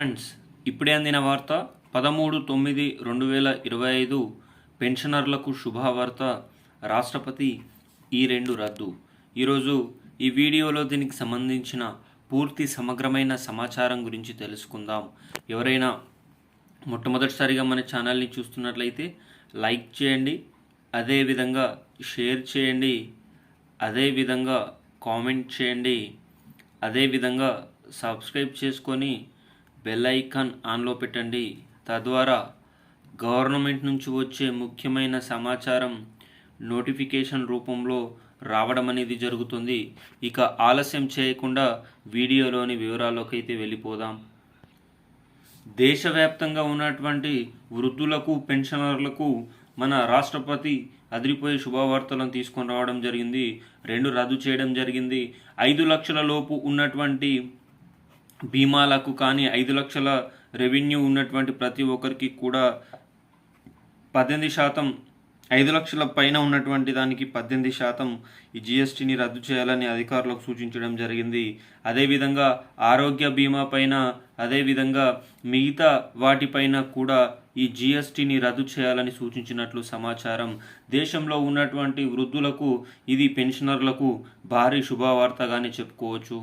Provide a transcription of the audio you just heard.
Friends ఇప్పుడే అందిన వార్త పదమూడు తొమ్మిది రెండు వేల ఇరవై ఐదు పెన్షనర్లకు శుభవార్త. రాష్ట్రపతి ఈ రెండు రద్దు. ఈరోజు ఈ వీడియోలో దీనికి సంబంధించిన పూర్తి సమగ్రమైన సమాచారం గురించి తెలుసుకుందాం. ఎవరైనా మొట్టమొదటిసారిగా మన ఛానల్ని చూస్తున్నట్లయితే లైక్ చేయండి అదేవిధంగా షేర్ చేయండి అదేవిధంగా కామెంట్ చేయండి అదేవిధంగా సబ్స్క్రైబ్ చేసుకొని బెల్ ఐకాన్ ఆన్లో పెట్టండి. తద్వారా గవర్నమెంట్ నుంచి వచ్చే ముఖ్యమైన సమాచారం నోటిఫికేషన్ రూపంలో రావడం అనేది జరుగుతుంది. ఇక ఆలస్యం చేయకుండా వీడియోలోని వివరాల్లోకి అయితే వెళ్ళిపోదాం. దేశవ్యాప్తంగా ఉన్నటువంటి వృద్ధులకు పెన్షనర్లకు మన రాష్ట్రపతి అదిరిపోయే శుభవార్తలను తీసుకొని రావడం జరిగింది. రెండు రద్దు చేయడం జరిగింది. ఐదు లక్షల లోపు ఉన్నటువంటి బీమాలకు కానీ ఐదు లక్షల రెవెన్యూ ఉన్నటువంటి ప్రతి ఒక్కరికి కూడా పద్దెనిమిది శాతం ఐదు లక్షల పైన ఉన్నటువంటి దానికి పద్దెనిమిది శాతం ఈ జిఎస్టీని రద్దు చేయాలని అధికారులకు సూచించడం జరిగింది. అదేవిధంగా ఆరోగ్య బీమా పైన అదేవిధంగా మిగతా వాటిపైన కూడా ఈ జిఎస్టీని రద్దు చేయాలని సూచించినట్లు సమాచారం. దేశంలో ఉన్నటువంటి వృద్ధులకు ఇది పెన్షనర్లకు భారీ శుభవార్తగానే చెప్పుకోవచ్చు.